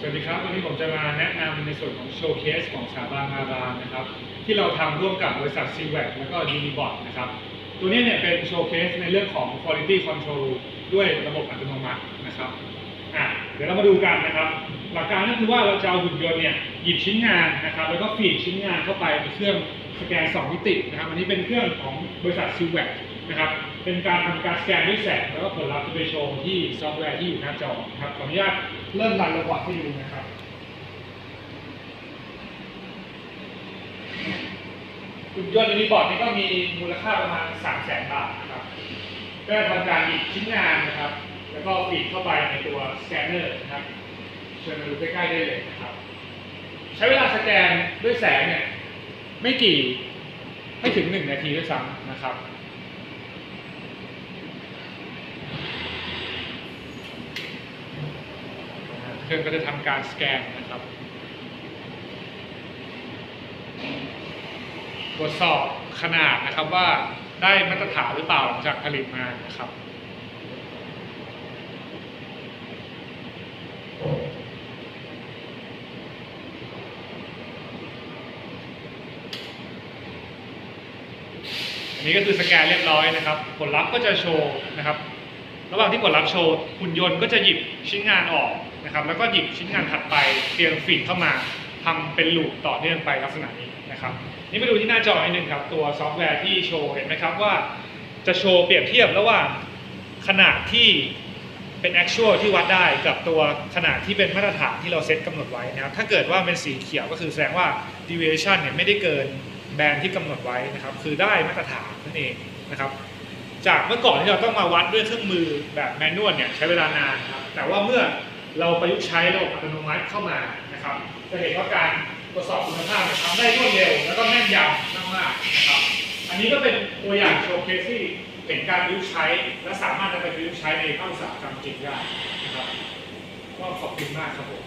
สวัสดีครับ วันนี้ผมจะมาแนะนำในส่วนของโชว์เคสของสถาบันอาบานนะครับ ที่เราทำร่วมกับบริษัท c w a c แล้วก็ Unibot นะครับ ตัวนี้เนี่ยเป็นโชว์เคสในเรื่องของ Quality Control ด้วยระบบอัตโนมัตินะครับอะเดี๋ยวเรามาดูกันนะครับ หลักการก็คือว่าเราจะเอาหุ่นยนต์เนี่ยหยิบชิ้นงานนะครับ แล้วก็ฟีดชิ้นงานเข้าไปในเครื่องสแกน 2 มิตินะครับ อันนี้เป็นเครื่องของบริษัท c w a c นะครับ เป็นการทำการสแกนด้วยแสงแล้วก็ผลลัพธ์จะไปโชว์ที่ซอฟต์แวร์ที่อยู่หน้าจอนะครับขออนุญาตเริ่มรันระบบให้ดูนะครับหุ่นยนต์ยูนิบอร์ดนี่ก็มีมูลค่าประมาณ 3 0 0แสนบาทนะครับก็ทำการหยิบชิ้นงานนะครับ แล้วก็ฟีดเข้าไปในตัวสแกนเนอร์นะครับเชิญมาดูใกล้ๆได้เลยนะครับ ใช้เวลาสแกนด้วยแสงเนี่ยไม่กี่ไม่ถึง 1 นาทีด้วยซ้ำนะครับ เครื่องก็จะทำการสแกนนะครับ ตรวจสอบขนาดนะครับว่าได้มาตรฐานหรือเปล่าหลังจากผลิตมานะครับอันนี้ก็คือสแกนเรียบร้อยนะครับ ผลลัพธ์ก็จะโชว์นะครับ ระหว่างที่ผลลัพธ์โชว์หุ่นยนต์ก็จะหยิบชิ้นงานออก นะครับแล้วก็หยิบชิ้นงานถัดไปเตียมฟีดเข้ามาทำเป็นลูปต่อเนื่องไปลักษณะนี้นะครับนี่มาดูที่หน้าจอนิดนึงครับตัวซอฟต์แวร์ที่โชว์เห็นไหมครับว่าจะโชว์เปรียบเทียบระหว่างขนาดที่เป็น actual ที่วัดได้กับตัวขนาดที่เป็นมาตรฐานที่เราเซตกำหนดไว้นะครับถ้าเกิดว่าเป็นสีเขียวก็คือแสดงว่า deviation เนี่ยไม่ได้เกินแบนที่กำหนดไว้นะครับคือได้มาตรฐานนั่นเองนะครับจากเมื่อก่อนที่เราต้องมาวัดด้วยเครื่องมือแบบแมนนวลเนี่ยใช้เวลานานครับแต่ว่าเมื่อ เราประยุกต์ใช้ระบบอัตโนมัติเข้ามานะครับ จะเห็นว่าการตรวจสอบคุณภาพทำได้รวดเร็ว แล้วก็แม่นยำมากๆนะครับอันนี้ก็เป็นตัวอย่างโชว์เคสที่เห็นการประยุกต์ใช้และสามารถนำไปประยุกต์ใช้ในภาคอุตสาหกรรมจริงได้นะครับก็ขอบคุณมากครับผม